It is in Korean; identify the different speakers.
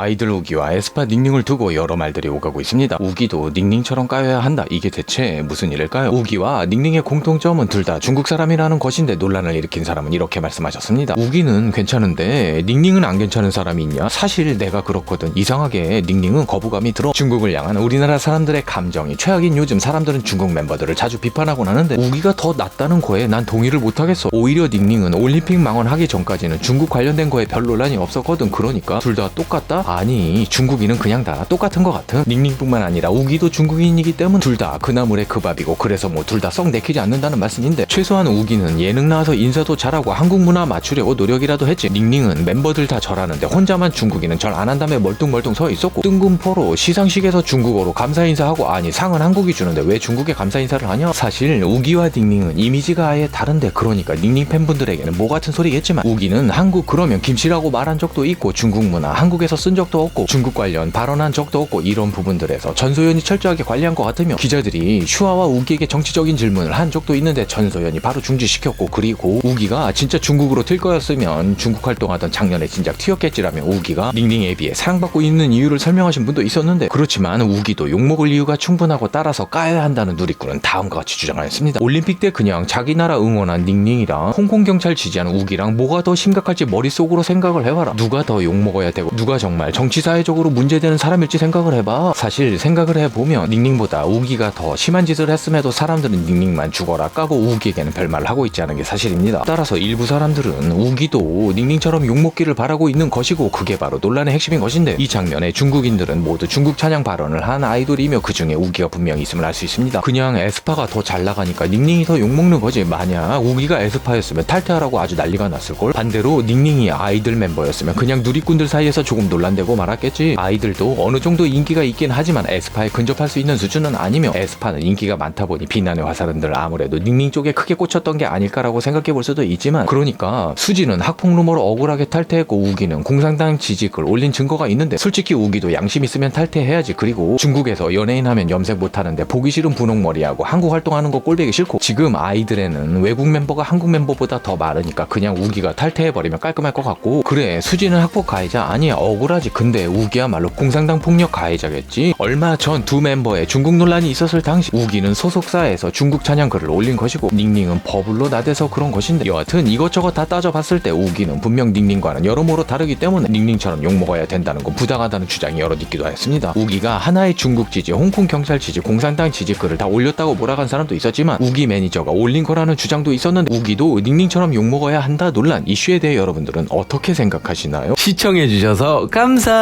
Speaker 1: 아이들 우기와 에스파 닝닝을 두고 여러 말들이 오가고 있습니다. 우기도 닝닝처럼 까여야 한다. 이게 대체 무슨 일일까요? 우기와 닝닝의 공통점은 둘 다 중국 사람이라는 것인데 논란을 일으킨 사람은 이렇게 말씀하셨습니다. 우기는 괜찮은데 닝닝은 안 괜찮은 사람이 있냐? 사실 내가 그렇거든. 이상하게 닝닝은 거부감이 들어. 중국을 향한 우리나라 사람들의 감정이 최악인 요즘 사람들은 중국 멤버들을 자주 비판하곤 하는데 우기가 더 낫다는 거에 난 동의를 못하겠어. 오히려 닝닝은 올림픽 망원하기 전까지는 중국 관련된 거에 별 논란이 없었거든. 그러니까 둘 다 똑같다? 아니 중국인은 그냥 다 똑같은 것 같은. 닝닝뿐만 아니라 우기도 중국인이기 때문 둘 다 그나물의 그 밥이고 그래서 뭐 둘 다 썩 내키지 않는다는 말씀인데 최소한 우기는 예능 나와서 인사도 잘하고 한국 문화 맞추려고 노력이라도 했지. 닝닝은 멤버들 다 절하는데 혼자만 중국인은 절 안 한다며 멀뚱멀뚱 서 있었고 뜬금포로 시상식에서 중국어로 감사 인사하고 아니 상은 한국이 주는데 왜 중국에 감사 인사를 하냐? 사실 우기와 닝닝은 이미지가 아예 다른데 그러니까 닝닝 팬분들에게는 뭐 같은 소리겠지만 우기는 한국 그러면 김치라고 말한 적도 있고 중국 문화 한국에서 쓴 적도 없고 중국 관련 발언한 적도 없고 이런 부분들에서 전소연이 철저하게 관리한 것 같으며 기자들이 슈아와 우기에게 정치적인 질문을 한 적도 있는데 전소연이 바로 중지시켰고 그리고 우기가 진짜 중국으로 튈 거였으면 중국 활동하던 작년에 진작 튀었겠지라며 우기가 닝닝에 비해 사랑받고 있는 이유를 설명하신 분도 있었는데 그렇지만 우기도 욕먹을 이유가 충분하고 따라서 까야 한다는 누리꾼은 다음과 같이 주장하였습니다. 올림픽 때 그냥 자기 나라 응원한 닝닝이랑 홍콩 경찰 지지한 우기랑 뭐가 더 심각할지 머릿속으로 생각을 해봐라. 누가 더 욕먹어야 되고 누가 정말 정치 사회적으로 문제되는 사람일지 생각을 해봐. 사실 생각을 해보면 닝닝보다 우기가 더 심한 짓을 했음에도 사람들은 닝닝만 죽어라 까고 우기에게는 별말을 하고 있지 않은 게 사실입니다. 따라서 일부 사람들은 우기도 닝닝처럼 욕먹기를 바라고 있는 것이고 그게 바로 논란의 핵심인 것인데 이 장면에 중국인들은 모두 중국 찬양 발언을 한 아이돌이며 그 중에 우기가 분명히 있음을 알 수 있습니다. 그냥 에스파가 더 잘 나가니까 닝닝이 더 욕먹는 거지. 만약 우기가 에스파였으면 탈퇴하라고 아주 난리가 났을걸. 반대로 닝닝이 아이들 멤버였으면 그냥 누리꾼들 사이에서 조금 논란 되고 말았겠지. 아이들도 어느 정도 인기가 있긴 하지만 에스파에 근접할 수 있는 수준은 아니며 에스파는 인기가 많다 보니 비난의 화살은들 아무래도 닝닝 쪽에 크게 꽂혔던 게 아닐까라고 생각해 볼 수도 있지만 그러니까 수지는 학폭 루머로 억울하게 탈퇴했고 우기는 공산당 지지글 올린 증거가 있는데 솔직히 우기도 양심 있으면 탈퇴해야지 그리고 중국에서 연예인 하면 염색 못하는데 보기 싫은 분홍머리하고 한국 활동하는 거 꼴보기 싫고 지금 아이들에는 외국 멤버가 한국 멤버보다 더 많으니까 그냥 우기가 탈퇴해버리면 깔끔할 것 같고 그래 수지는 학폭 가해자 아니야 억울하 지. 근데 우기야말로 공산당 폭력 가해자겠지. 얼마 전 두 멤버의 중국 논란이 있었을 당시 우기는 소속사에서 중국 찬양 글을 올린 것이고 닝닝은 버블로 나대서 그런 것인데 여하튼 이것저것 다 따져봤을 때 우기는 분명 닝닝과는 여러모로 다르기 때문에 닝닝처럼 욕먹어야 된다는 건 부당하다는 주장이 여럿 있기도 하였습니다. 우기가 하나의 중국 지지 홍콩 경찰 지지 공산당 지지 글을 다 올렸다고 몰아간 사람도 있었지만 우기 매니저가 올린 거라는 주장도 있었는데 우기도 닝닝처럼 욕먹어야 한다 논란 이슈에 대해 여러분들은 어떻게 생각하시나요?
Speaker 2: 시청해주셔서 감사